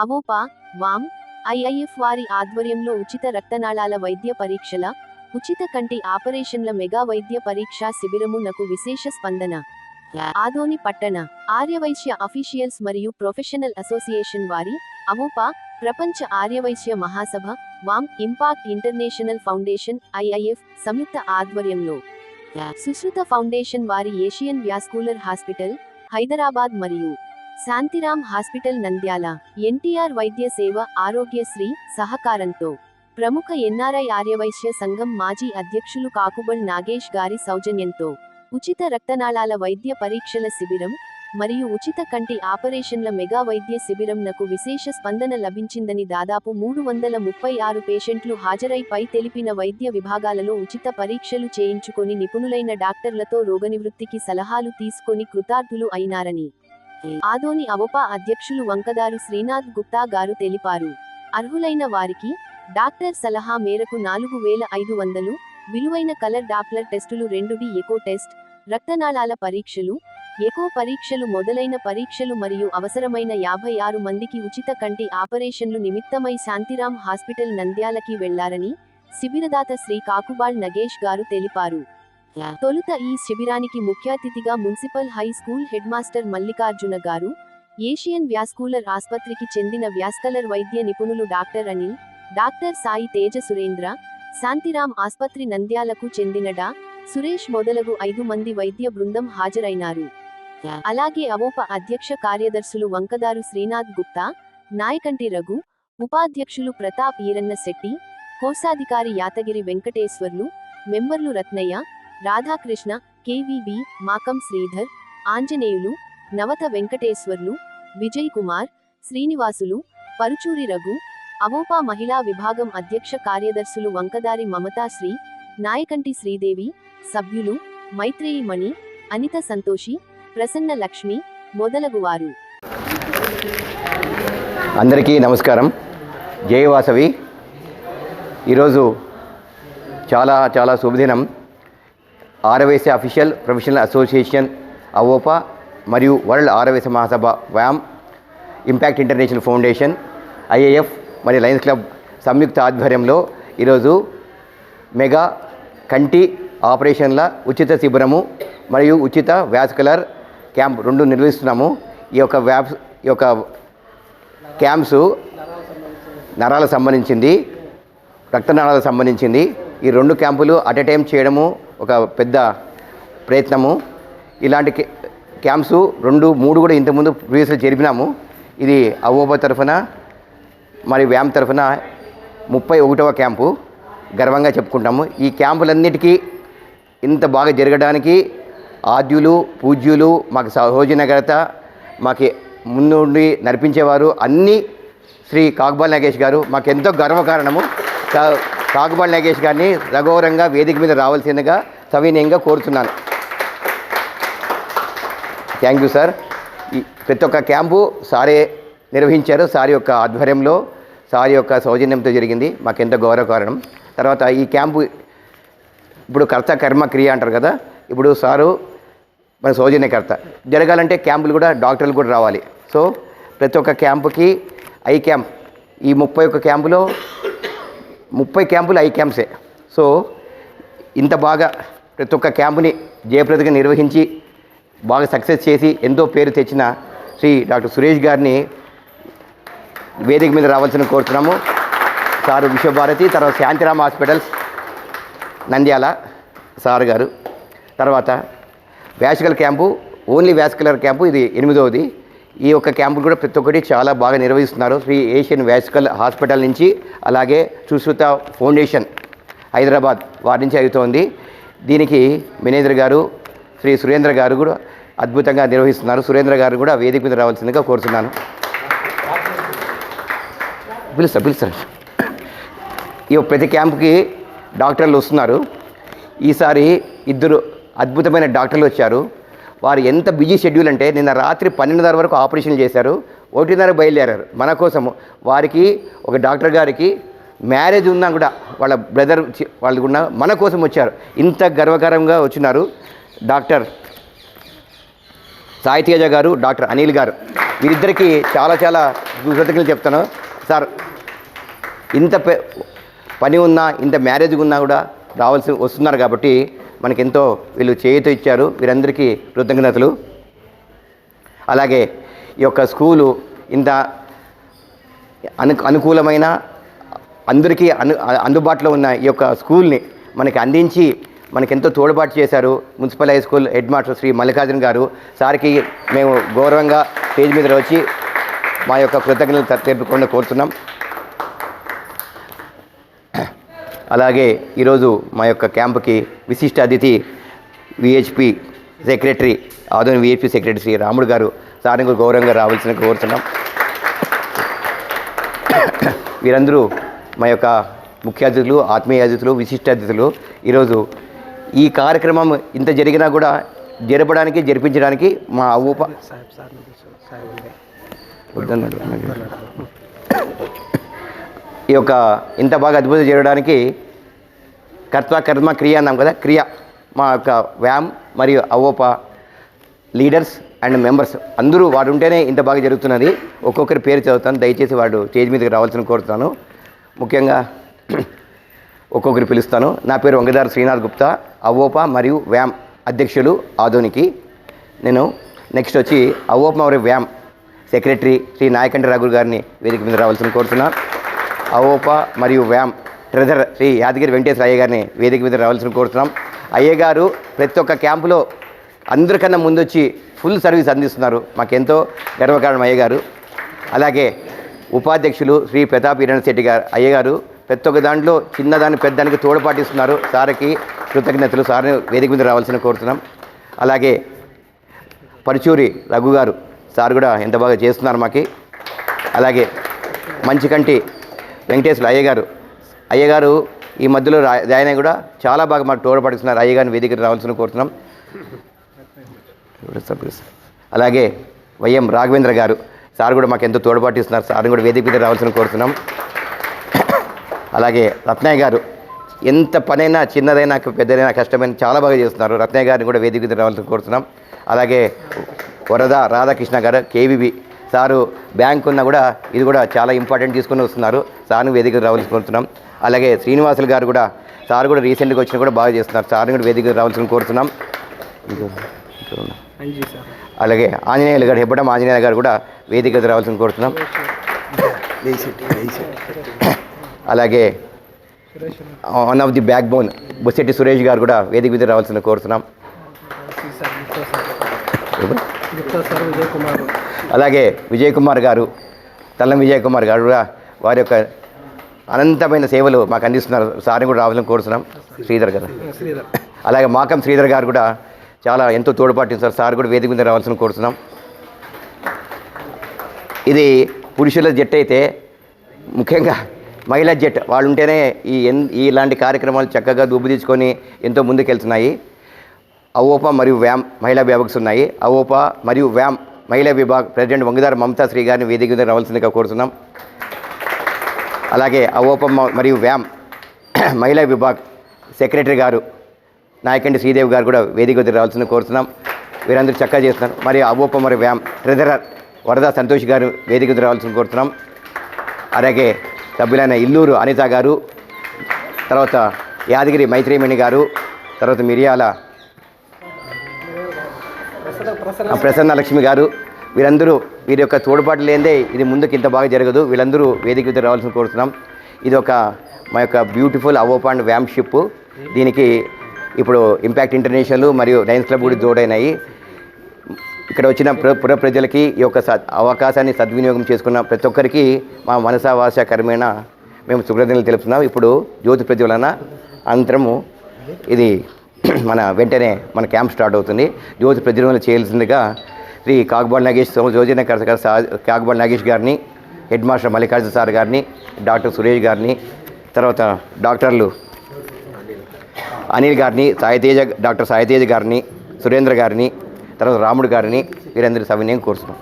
అవోపా వామ్. IIF వారి ఆధ్వర్యంలో ఉచిత రక్తనాళాల వైద్య పరీక్షల ఉచిత కంటి ఆపరేషన్ల మెగా వైద్య పరీక్షా శిబిరము నకు విశేష స్పందన. ఆదోని పట్టణ ఆర్యవైశ్య అఫీషియల్స్ మరియు ప్రొఫెషనల్ అసోసియేషన్ వారి అవోపా ప్రపంచ ఆర్యవైశ్య మహాసభ వామ్ ఇంపాక్ట్ ఇంటర్నేషనల్ ఫౌండేషన్ ఐఐఎఫ్ సంయుక్త ఆధ్వర్యంలో. సుశ్రుత ఫౌండేషన్ వారి ఏషియన్ వ్యాస్కూలర్ హాస్పిటల్ హైదరాబాద్ మరియు శాంతిరామ్ హాస్పిటల్ నంద్యాల ఎన్టీఆర్ వైద్య సేవ ఆరోగ్యశ్రీ సహకారంతో ప్రముఖ ఎన్ఆర్ఐ ఆర్యవైశ్య సంఘం మాజీ అధ్యక్షులు కాకుబల్ నాగేష్ గారి సౌజన్యంతో ఉచిత రక్తనాళాల వైద్య పరీక్షల శిబిరం మరియు ఉచిత కంటి ఆపరేషన్ల మెగా వైద్య శిబిరంనకు విశేష స్పందన లభించిందని దాదాపు మూడు వందల ముప్పై ఆరు పేషెంట్లు హాజరై పై తెలిపిన వైద్య విభాగాలలో ఉచిత పరీక్షలు చేయించుకొని నిపుణులైన డాక్టర్లతో రోగనివృత్తికి సలహాలు తీసుకొని కృతార్థులు అయినారని ఆదోని అవపా అధ్యక్షులు వంకదారు శ్రీనాథ్ గుప్తా గారు తెలిపారు. అర్హులైన వారికి డాక్టర్ సలహా మేరకు నాలుగు వేల ఐదు వందలు విలువైన కలర్ డాప్లర్ టెస్టులు రెండు డి ఎకో టెస్ట్ రక్తనాళాల పరీక్షలు ఎకో పరీక్షలు మొదలైన పరీక్షలు మరియు అవసరమైన యాభై ఆరు మందికి ఉచిత కంటి ఆపరేషన్లు నిమిత్తమై శాంతిరామ్ హాస్పిటల్ నంద్యాలకి వెళ్ళారని శిబిరదాత శ్రీ కాకుబాళ్ నగేష్ గారు తెలిపారు. తొలుత ఈ శిబిరానికి ముఖ్య అతిథిగా municipal high school head master Mallikarjuna గారు ఏషియన్ వ్యాస్కూలర్ ఆస్పత్రికి చెందిన వ్యాస్కలర్ వైద్య నిపుణులు డాక్టర్ అనిల్ డాక్టర్ సాయి తేజ సురేంద్ర శాంతిరామ్ ఆసుపత్రి నంద్యాలకు చెందిన డా. సురేష్ మొదలగు ఐదు మంది వైద్య బృందం హాజరైనారు. అలాగే అవోప అధ్యక్ష కార్యదర్శులు వంకదారు శ్రీనాథ్ గుప్తా నాయకంటి రఘు ఉపాధ్యక్షులు ప్రతాప్ ఈరన్న శెట్టి కోశాధికారి యాతగిరి వెంకటేశ్వర్లు మెంబర్లు రత్నయ్య రాధాకృష్ణ కేవీబి మాకం శ్రీధర్ ఆంజనేయులు నవత వెంకటేశ్వర్లు విజయ్ కుమార్ శ్రీనివాసులు పరుచూరి రఘు అవోపా మహిళా విభాగం అధ్యక్ష కార్యదర్శులు వంకదారి మమతాశ్రీ నాయకంటి శ్రీదేవి సభ్యులు మైత్రేయి మణి అనిత సంతోషి ప్రసన్న లక్ష్మి మొదలగువారు. అందరికీ నమస్కారం. జయవాసవి ఈరోజు చాలా చాలా శుభదినం. Aryavysya official professional association AVOPA మరియు వరల్డ్ ఆరవేస మహాసభ వ్యామ్ ఇంపాక్ట్ ఇంటర్నేషనల్ ఫౌండేషన్ ఐఏఎఫ్ మరియు లయన్స్ క్లబ్ సంయుక్త ఆధ్వర్యంలో ఈరోజు మెగా కంటి ఆపరేషన్ల ఉచిత శిబిరము మరియు ఉచిత వ్యాస్కులర్ క్యాంప్ రెండు నిర్వహిస్తున్నాము. ఈ యొక్క వ్యాప్ ఈ యొక్క క్యాంప్స్ నరాలకు సంబంధించింది రక్తనాళాలకు సంబంధించింది. ఈ రెండు క్యాంపులు అట్ ఎ టైం చేయడము ఒక పెద్ద ప్రయత్నము. ఇలాంటి క్యాంప్స్ రెండు మూడు కూడా ఇంతకుముందు ప్రీవియస్లో జరిపినాము. ఇది అవోబా తరఫున మరి వ్యామ్ తరఫున ముప్పై ఒకటవ క్యాంపు గర్వంగా చెప్పుకుంటాము. ఈ క్యాంపులన్నిటికీ ఇంత బాగా జరగడానికి ఆద్యులు పూజ్యులు మాకు సహోజనగరత మాకు ముందుండి నడిపించేవారు అన్నీ శ్రీ కాకుబాల్ నాగేష్ గారు. మాకెంతో గర్వకారణము. కా- నాగేష్ గారిని రఘోరంగా వేదిక మీద రావాల్సిందిగా సవినయంగా కోరుతున్నాను థ్యాంక్ యూ సార్. ఈ ప్రతి ఒక్క క్యాంపు సారే నిర్వహించారు సార్ యొక్క ఆధ్వర్యంలో సార్ యొక్క సౌజన్యంతో జరిగింది. మాకెంత గౌరవ కారణం. తర్వాత ఈ క్యాంపు ఇప్పుడు కర్త కర్మ క్రియ అంటారు కదా ఇప్పుడు సారు మన సౌజన్యకర్త. జరగాలంటే క్యాంపులు కూడా డాక్టర్లు కూడా రావాలి. సో ప్రతి ఒక్క క్యాంపుకి ఐ క్యాంప్ ఈ ముప్పై ఒక్క క్యాంపులో ముప్పై క్యాంపులు ఐ క్యాంప్సే. సో ఇంత బాగా ప్రతి ఒక్క క్యాంపుని జయప్రదగా నిర్వహించి బాగా సక్సెస్ చేసి ఎంతో పేరు తెచ్చిన శ్రీ డాక్టర్ సురేష్ గారిని వేదిక మీద రావాల్సిన కోరుతున్నాము. సారు విశ్వభారతి తర్వాత శాంతిరామ్ హాస్పిటల్స్ నంద్యాల సార్ గారు. తర్వాత vascular camp only vascular camp ఇది ఎనిమిదవది. ఈ యొక్క క్యాంపులు కూడా ప్రతి ఒక్కటి చాలా బాగా నిర్వహిస్తున్నారు శ్రీ ఏషియన్ వ్యాసికల్ హాస్పిటల్ నుంచి అలాగే సుశ్రుత ఫౌండేషన్ హైదరాబాద్ వారి నుంచి అవుతోంది. దీనికి మేనేజర్ గారు శ్రీ సురేంద్ర గారు కూడా అద్భుతంగా నిర్వహిస్తున్నారు. సురేంద్ర గారు కూడా వేదిక మీద రావాల్సిందిగా కోరుతున్నాను. పిలుస్తా పిలుస్తా ఈ ప్రతి క్యాంప్కి డాక్టర్లు వస్తున్నారు. ఈసారి ఇద్దరు అద్భుతమైన డాక్టర్లు వచ్చారు. వారు ఎంత బిజీ షెడ్యూల్ అంటే నిన్న రాత్రి పన్నెండున్నర వరకు ఆపరేషన్ చేశారు ఒకటిన్నర బయలుదేరారు. మన కోసము వారికి ఒక డాక్టర్ గారికి మ్యారేజ్ ఉన్నా కూడా వాళ్ళ బ్రదర్ వాళ్ళు కూడా మన కోసం వచ్చారు. ఇంత గర్వకరంగా వచ్చినారు డాక్టర్ సాయి తేజ గారు డాక్టర్ అనిల్ గారు. వీరిద్దరికీ చాలా చాలా కృతజ్ఞతలు చెప్తాను. సార్ ఇంత పని ఉన్నా ఇంత మ్యారేజ్ ఉన్నా కూడా రావాల్సి వస్తున్నారు కాబట్టి మనకి ఎంతో వీళ్ళు చేయుత ఇచ్చారు. వీరందరికీ కృతజ్ఞతలు. అలాగే ఈ యొక్క స్కూలు ఇంత అను అనుకూలమైన అందరికీ అను అందుబాటులో ఉన్న ఈ యొక్క స్కూల్ని మనకి అందించి మనకెంతో తోడ్పాటు చేశారు municipal high school head master Shri Mallikarjuna గారు. సార్కి మేము గౌరవంగా స్టేజ్ మీద వచ్చి మా యొక్క కృతజ్ఞతలు తెలుపుకుండా కోరుతున్నాం. అలాగే ఈరోజు మా యొక్క క్యాంపుకి విశిష్ట అతిథి విహెచ్పి సెక్రటరీ ఆధునిక విహెచ్పి సెక్రటరీ శ్రీ రాముడు గారు సార్ని గౌరవంగా రావాల్సిన కోరుతున్నాం వీరందరూ మా యొక్క ముఖ్య అతిథులు ఆత్మీయ అతిథులు విశిష్ట అతిథులు ఈరోజు ఈ కార్యక్రమం ఇంత జరిగినా కూడా జరపడానికి జరిపించడానికి మా ఊప ఈ యొక్క ఇంత బాగా అద్భుతం చేయడానికి కర్త కర్మ క్రియ అన్నాం కదా క్రియ. మా యొక్క వ్యామ్ మరియు అవోప లీడర్స్ అండ్ మెంబర్స్ అందరూ వాడు ఉంటేనే ఇంత బాగా జరుగుతున్నది. ఒక్కొక్కరి పేరు చదువుతాను దయచేసి వాడు స్టేజ్ మీదకి రావాల్సిన కోరుతాను. ముఖ్యంగా ఒక్కొక్కరు పిలుస్తాను. నా పేరు వంగదారు శ్రీనాథ్ గుప్తా. అవోప మరియు వ్యామ్ అధ్యక్షులు ఆధోనికి నేను నెక్స్ట్ వచ్చి అవోప మరియు వ్యామ్ సెక్రటరీ శ్రీ నాయకంటి రఘు గారిని వేదిక మీద రావాల్సిన కోరుతున్నాను అవోపా మరియు వ్యామ్ ట్రెజర్ శ్రీ యాదగిరి వెంకటేశ్వర అయ్య గారిని వేదిక మీద రావాల్సిన కోరుతున్నాం. అయ్య గారు ప్రతి ఒక్క క్యాంపులో అందరికన్నా ముందొచ్చి ఫుల్ సర్వీస్ అందిస్తున్నారు. మాకెంతో గర్వకారణం అయ్య గారు. అలాగే ఉపాధ్యక్షులు శ్రీ ప్రతాప్ ఈరణ శెట్టి గారు అయ్యగారు ప్రతి ఒక్క దాంట్లో చిన్నదాన్ని పెద్దదానికి తోడ్పాటిస్తున్నారు. సార్కి కృతజ్ఞతలు. సార్ని వేదిక మీద రావాల్సిన కోరుతున్నాం. అలాగే పరుచూరి రఘు గారు సార్ కూడా ఎంత బాగా చేస్తున్నారు మాకి. అలాగే మంచి కంటి వెంకటేశ్వర అయ్యగారు అయ్యగారు ఈ మధ్యలో రా- ఆయన కూడా చాలా బాగా మాకు తోడపడుతున్నారు అయ్యగారిని వేదికకి రావాల్సిన కోరుతున్నాం. అలాగే వైఎం రాఘవేంద్ర గారు సార్ కూడా మాకు ఎంతో తోడ్పాటు ఇస్తున్నారు. సార్ని కూడా వేదిక మీద రావాల్సిన కోరుతున్నాం. అలాగే రత్నయ్య గారు ఎంత పనైనా చిన్నదైనా పెద్దదైనా కష్టమైన చాలా బాగా చేస్తున్నారు. రత్నయ్య గారిని కూడా వేదిక మీద రావాల్సిన కోరుతున్నాం. అలాగే వరద రాధాకృష్ణ గారు కేవీబీ సారు బ్యాంక్ ఉన్నా కూడా ఇది కూడా చాలా ఇంపార్టెంట్ తీసుకుని వస్తున్నారు. సార్ని వేదిక రావాల్సి కోరుతున్నాం. అలాగే శ్రీనివాసులు గారు కూడా సార్ కూడా రీసెంట్గా వచ్చినా కూడా బాగా చేస్తున్నారు. సార్ని కూడా వేదిక రావాల్సిన కోరుతున్నాం. అలాగే ఆంజనేయులు గారు హెబ్బడం ఆంజనేయులు గారు కూడా వేదిక మీద రావాల్సిన కోరుతున్నాం. అలాగే one of the backbone Bossetti Suresh గారు కూడా వేదిక మీద రావాల్సిన కోరుతున్నాం. అలాగే విజయ్ కుమార్ గారు తల్లం విజయ్ కుమార్ గారు కూడా వారి యొక్క అనంతమైన సేవలు మాకు అందిస్తున్నారు. సార్ని కూడా రావాలని కోరుతున్నాం. శ్రీధర్ గారు. అలాగే మాకం శ్రీధర్ గారు కూడా చాలా ఎంతో తోడ్పాటిస్తారు సార్. కూడా వేదిక మీద రావాల్సిన కోరుతున్నాం. ఇది పురుషుల జట్టు అయితే ముఖ్యంగా మహిళా జట్ వాళ్ళు ఉంటేనే ఈ ఎన్ ఇలాంటి కార్యక్రమాలు చక్కగా దుబ్బుదీచుకొని ఎంతో ముందుకెళ్తున్నాయి. అవోపా మరియు వ్యామ్ మహిళా వ్యాపక్స్ ఉన్నాయి. అవోపా మరియు వ్యామ్ మహిళా విభాగ్ ప్రెసిడెంట్ వంగదారు మమతా శ్రీ గారిని వేదిక మీద రావాల్సిందిగా కోరుతున్నాం. అలాగే అవోపమ్మ మరియు వ్యామ్ మహిళా విభాగ్ సెక్రటరీ గారు నాయకండి శ్రీదేవి గారు కూడా వేదిక వద్దకు రావాల్సింది కోరుతున్నాం. వీరందరూ చక్కగా చేస్తున్నారు. మరియు అవోప మరి వ్యామ్ ట్రెజరర్ వరద సంతోష్ గారు వేదిక వద్దకు రావాల్సింది కోరుతున్నాం. అలాగే సభ్యులైన ఇల్లూరు అనిత గారు తర్వాత యాదగిరి మైత్రేమణి గారు తర్వాత మిరియాల ప్రసన్నలక్ష్మి ప్రసన్న లక్ష్మి గారు వీరందరూ వీరి యొక్క తోడ్పాటు లేదే ఇది ముందుకు ఇంత బాగా జరగదు. వీళ్ళందరూ వేదిక మీద రావాల్సిన కోరుతున్నాం. ఇది ఒక మా యొక్క బ్యూటిఫుల్ అవోపాండ్ వ్యామ్ షిప్ దీనికి ఇప్పుడు ఇంపాక్ట్ ఇంటర్నేషనల్ మరియు లయన్స్ క్లబ్ కూడా జోడైనాయి. ఇక్కడ వచ్చిన పుర పుర ప్రజలకి ఈ యొక్క సద్ అవకాశాన్ని సద్వినియోగం చేసుకున్న ప్రతి ఒక్కరికి మా మనసావాస కర్మేణ మేము శుభ్రతలు తెలుపుతున్నాం. ఇప్పుడు జ్యోతి ప్రజ్వలన అంతరము ఇది మన వెంటనే మన క్యాంప్ స్టార్ట్ అవుతుంది. జ్యోతి ప్రజ్వలన చేయాల్సిందిగా శ్రీ కాకుబాల్ నాగేష్ యోజన కర్త కాకుబాల్ నాగేష్ గారిని హెడ్ మాస్టర్ మల్లికార్జున సార్ గారిని డాక్టర్ సురేష్ గారిని తర్వాత డాక్టర్లు అనిల్ గారిని సాయితేజ డాక్టర్ సాయితేజ గారిని సురేంద్ర గారిని తర్వాత రాముడు గారిని వీరందరి సవినయం కోరుతున్నాం.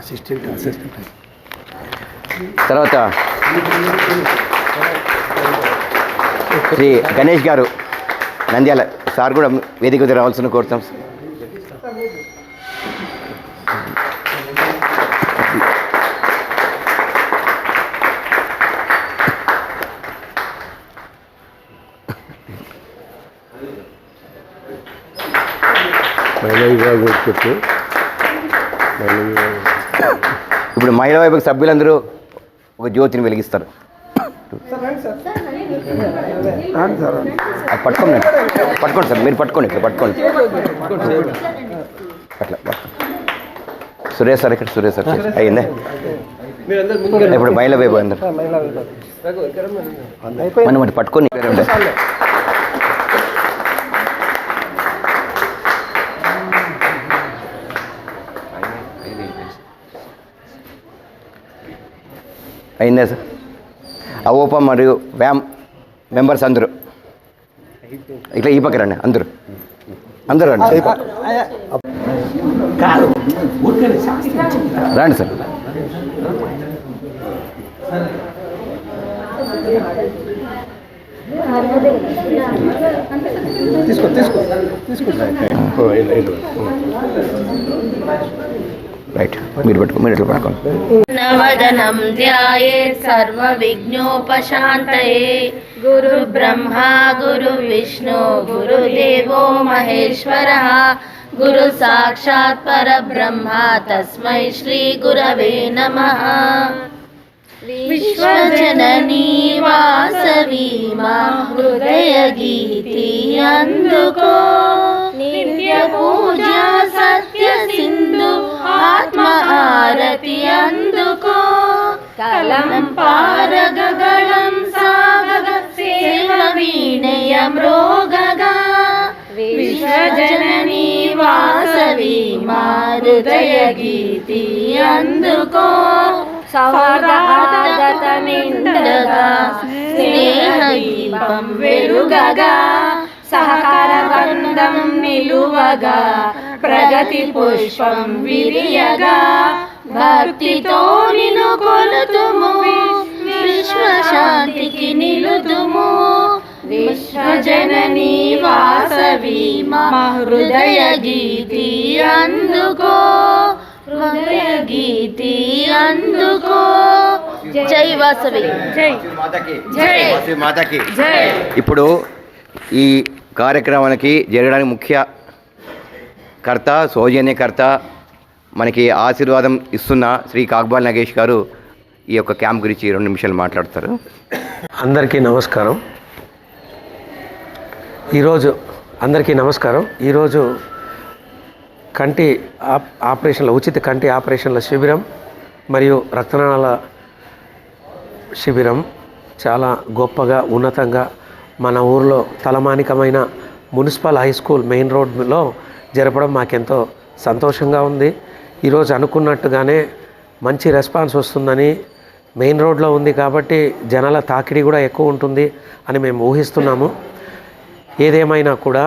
Assistant assistant. తర్వాత శ్రీ గణేష్ గారు నంద్యాల సార్ కూడా వేదిక రావాల్సిన కోరుతాం. ఇప్పుడు మహిళా వైపు సభ్యులందరూ ఒక జ్యోతిని వెలిగిస్తారు. అది పట్టుకోండి. పట్టుకోండి సార్ మీరు పట్టుకోండి ఇక్కడ పట్టుకోండి. అట్లా. సురేష్ సార్ ఇక్కడ సురేష్ సార్ అయ్యిందే? ఇప్పుడు మహిళా వైపు అందరు. మనం పట్టుకొని అయిందా సార్? అవోప మరియు వ్యామ్ మెంబర్స్ అందరూ. ఇట్లా ఈ పక్క రండి అందరూ. అందరూ రండి రండి సార్. ఓ, ఇలా, ఇలా. రైట్ మీరు పెట్టుకో మీరు ఎట్లా పడుకోండి నవదనం ధ్యాయే సర్వ విఘ్నోపశాంతయే గురు బ్రహ్మ గురు విష్ణు గురు దేవో మహేశ్వర. గురు సాక్షాత్ పరబ్రహ్మ తస్మై శ్రీ గురవే నమ. విశ్వజననీ వాసవి మా హృదయ గీతి అందుకో నిత్య పూజా సత్య సింధు ఆత్మ ఆరతి అందుకో కలం పారగగళం సాగగ సేవ వీణయ మృగగా విశ్వజననీ వాసవి మారుదయ గీతి అందుకో సౌహార్దతమిండగా స్నేహ దీపం వెలుగగా సహకార బంధం నిలువగా ప్రగతి పుష్పం విరియగా భక్తితో నిన్ను కొలుతుము. విశ్వశాంతికి నిలుతుము విశ్వజననీ వాసవి మా హృదయ గీతి అందుకో. హృదయ గీతి అందుకో. జై వాసవి. జై. జై. మాతాకి. జై. ఇప్పుడు ఈ కార్యక్రమానికి జరగడానికి ముఖ్య కర్త సౌజన్యకర్త మనకి ఆశీర్వాదం ఇస్తున్న శ్రీ కాక్బాల్ నగేష్ గారు ఈ యొక్క క్యాంప్ గురించి రెండు నిమిషాలు మాట్లాడతారు. అందరికీ నమస్కారం. ఈరోజు అందరికీ నమస్కారం. ఈరోజు కంటి ఆప్ ఆపరేషన్ల ఉచిత కంటి ఆపరేషన్ల శిబిరం మరియు రక్తనాళాల శిబిరం చాలా గొప్పగా ఉన్నతంగా మన ఊర్లో తలమానికమైన మున్సిపల్ హై స్కూల్ మెయిన్ రోడ్లో జరపడం మాకెంతో సంతోషంగా ఉంది. ఈరోజు అనుకున్నట్టుగానే మంచి రెస్పాన్స్ వస్తుందని మెయిన్ రోడ్లో ఉంది కాబట్టి జనాల తాకిడి కూడా ఎక్కువ ఉంటుంది అని మేము ఊహిస్తున్నాము. ఏదేమైనా కూడా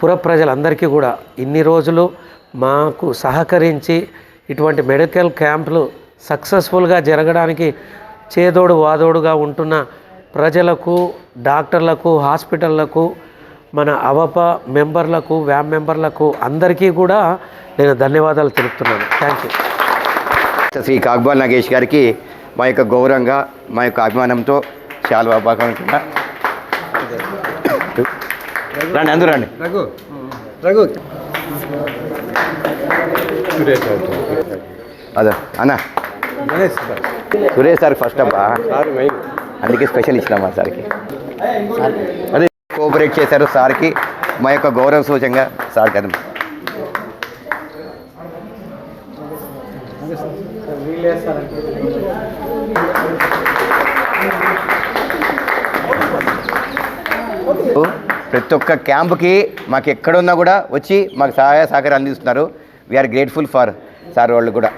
పుర ప్రజలందరికీ కూడా ఇన్ని రోజులు మాకు సహకరించి ఇటువంటి మెడికల్ క్యాంపులు సక్సెస్ఫుల్గా జరగడానికి చేదోడు వాదోడుగా ఉంటున్న ప్రజలకు డాక్టర్లకు హాస్పిటళ్ళకు మన అవప మెంబర్లకు వ్యామ్ మెంబర్లకు అందరికీ కూడా నేను ధన్యవాదాలు తెలుపుతున్నాను. థ్యాంక్ యూ శ్రీ కాక్బాల్ నగేష్ గారికి మా యొక్క గౌరవంగా మా యొక్క అభిమానంతో చాలా బాగా రండి అందరూ రండి. రఘు. రఘు. అదే అన్న. సురేష్ సార్. ఫస్ట్ అబ్బా. అందుకే స్పెషల్ ఇచ్చినాం మా సార్కి. అదే కోఆపరేట్ చేశారు సార్కి. మా యొక్క గౌరవ సూచంగా సార్ కదా ప్రతి ఒక్క క్యాంప్కి మాకు ఎక్కడున్నా కూడా వచ్చి మాకు సహాయ సహకారం అందిస్తున్నారు. వీఆర్ గ్రేట్ఫుల్ ఫర్ సార్ వాళ్ళు కూడా.